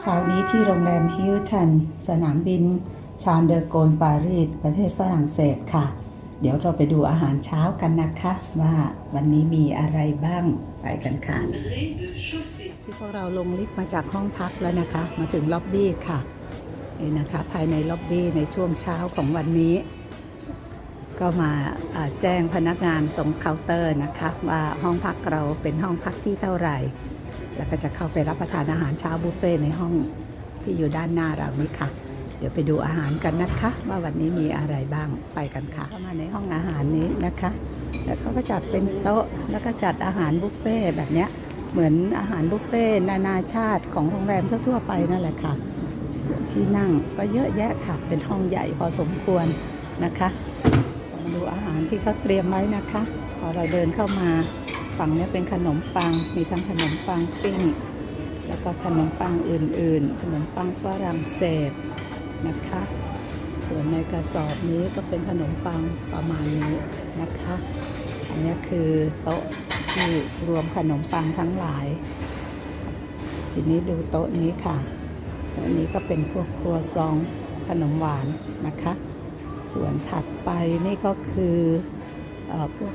เช้านี้ที่โรงแรมฮิลตันสนามบิน ชาร์ลเดอโกนปารีสประเทศฝรั่งเศสค่ะ เดี๋ยวเราไปดูอาหารเช้ากันนะคะ ว่าวันนี้มีอะไรบ้างไปกันค่ะ ที่พวกเราลงลิฟต์มาจากห้องพักแล้วนะคะ มาถึงล็อบบี้ค่ะนี่นะคะภายในล็อบบี้ในช่วงเช้าของวันนี้ ก็มาแจ้งพนักงานตรงเคาน์เตอร์นะคะ ว่าห้องพักเราเป็นห้องพักที่เท่าไหร่ แล้วก็จะเข้าไปรับประทานอาหารเช้าบุฟเฟ่ต์ในห้องที่อยู่ด้านหน้าเรานี้ค่ะ เดี๋ยวไปดูอาหารกันนะคะ ว่าวันนี้มีอะไรบ้างไปกันค่ะเข้ามาในห้องอาหารนี้นะคะ แล้วเขาก็จัดเป็นโต๊ะแล้วก็จัดอาหารบุฟเฟ่ต์แบบเนี้ยเหมือนอาหารบุฟเฟ่ต์นานาชาติของโรงแรมทั่วๆไปนั่นแหละค่ะ ส่วนที่นั่งก็เยอะแยะค่ะ เป็นห้องใหญ่พอสมควรนะคะมาดูอาหารที่เขาเตรียมไว้นะคะ พอเราเดินเข้ามา ฝั่งนี้เป็นขนมปัง มีทั้งขนมปังปิ้ง แล้วก็ขนมปังอื่นๆ ขนมปังฝรั่งเศสนะคะ ส่วนในกระสอบนี้ก็เป็นขนมปังประมาณนี้นะคะ อันนี้คือโต๊ะที่รวมขนมปังทั้งหลาย ทีนี้ดูโต๊ะนี้ค่ะ โต๊ะนี้ก็เป็นพวกครัวซองขนมหวานนะคะ ส่วนถัดไปนี่ก็คือออพวก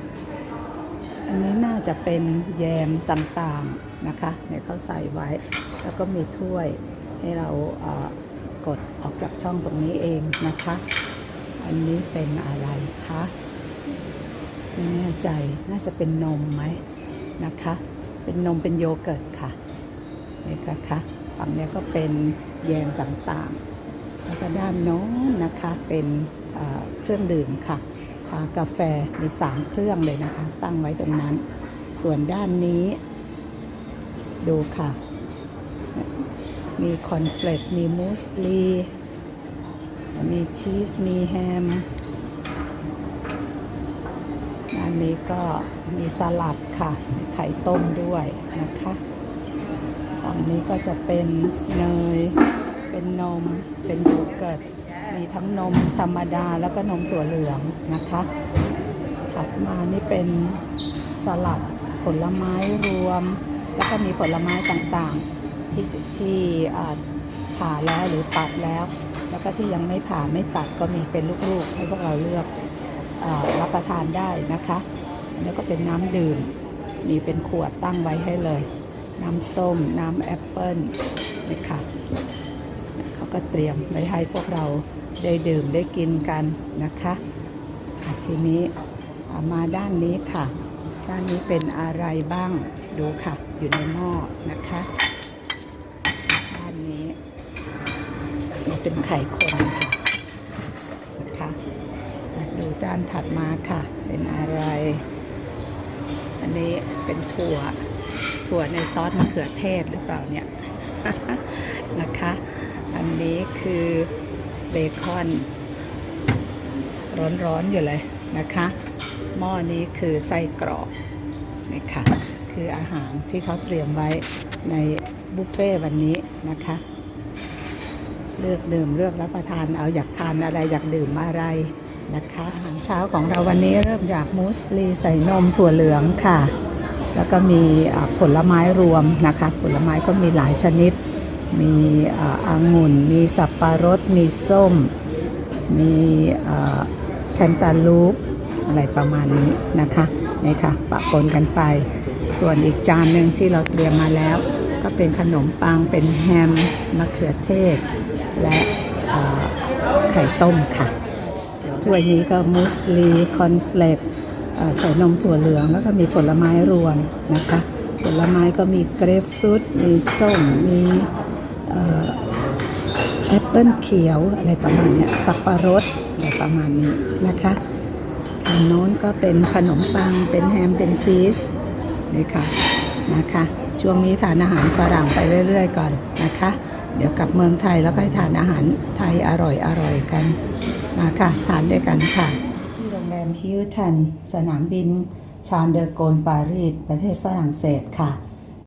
อันนี้น่าจะเป็นแยมต่างๆนะคะเนี่ยเขาใส่ไว้ แล้วก็มีถ้วยให้เรากดออกจากช่องตรงนี้เองนะคะ อันนี้เป็นอะไรคะไม่แน่ใจน่าจะเป็นนมไหมนะคะ เป็นนมเป็นโยเกิร์ตค่ะนี่ค่ะค่ะฝั่งนี้ก็เป็นแยมต่างๆ แล้วก็ด้านโน้นนะคะเป็นเครื่องดื่มค่ะ ชากาแฟมี 3 เครื่องเลยนะคะ ตั้งไว้ตรงนั้น ส่วนด้านนี้ดูค่ะ มีคอนเฟลกมีมูสลีมีชีส มีแฮมด้านนี้ก็มีสลัดค่ะ มีไข่ต้มด้วยนะคะฝั่งนี้ก็จะเป็นเนย เป็นนม เป็นโยเกิร์ต มีทั้งนมธรรมดาแล้วก็นมถั่วเหลืองนะคะ ถัดมานี่เป็นสลัดผลไม้รวม แล้วก็มีผลไม้ต่างๆ ที่ที่ผ่าแล้วหรือตัดแล้ว แล้วก็ที่ยังไม่ผ่าไม่ตัดก็มีเป็นลูกๆ ให้พวกเราเลือกอรับประทานได้นะคะ แล้วก็เป็นน้ำดื่ม มีเป็นขวดตั้งไว้ให้เลย น้ำส้ม น้ำแอปเปิ้ลนี่ค่ะเขาก็เตรียมไว้ให้พวกเรา ได้ดื่มได้กินกันนะคะทีนี้มาด้านนี้ค่ะ ด้านนี้เป็นอะไรบ้างดูค่ะ อยู่ในหม้อนะคะ ด้านนี้มันเป็นไข่คนค่ะนะคะดูด้านถัดมาค่ะ เป็นอะไร อันนี้เป็นถั่ว ถั่วในซอสมะเขือเทศหรือเปล่าเนี่ยนะคะ อันนี้คือ เบคอน ร้อนๆอยู่เลยนะคะ หม้อนี้คือไส้กรอกนี่ค่ะคืออาหารที่เขาเตรียมไว้ในบุฟเฟ่ต์วันนี้นะคะ เลือกดื่มเลือกรับประทานเอาอยากทานอะไรอยากดื่มอะไรนะคะอาหารเช้าของเราวันนี้เริ่มจากมูสลีใส่นมถั่วเหลืองค่ะ แล้วก็มีผลไม้รวมนะคะ ผลไม้ก็มีหลายชนิด มีอ่าองุ่น มีสับปะรด มีส้ม มีแคนตาลูป อะไรประมาณนี้นะคะนี่ค่ะปะปนกันไป ส่วนอีกจานหนึ่งที่เราเตรียมมาแล้ว ก็เป็นขนมปัง เป็นแฮม มะเขือเทศ และไข่ต้มค่ะถ้วยนี้ก็มูสลีคอนเฟลกใส่นมถั่วเหลือง แล้วก็มีผลไม้รวมนะคะ ผลไม้ก็มีเกรฟฟรุต มีส้ม มี แอปเปิลเขียวอะไรประมาณเนี้ยสับปะรดอะไรประมาณนี้นะคะทางโน้นก็เป็นขนมปังเป็นแฮมเป็นชีสนี่ค่ะนะคะ ช่วงนี้ทานอาหารฝรั่งไปเรื่อย ๆ ก่อนนะคะ เดี๋ยวกลับเมืองไทยแล้วก็ให้ทานอาหารไทยอร่อยๆกันมาค่ะทานด้วยกันค่ะที่โรงแรมฮิลตันสนามบินชาร์เดอร์โกนปารีสประเทศฝรั่งเศสค่ะ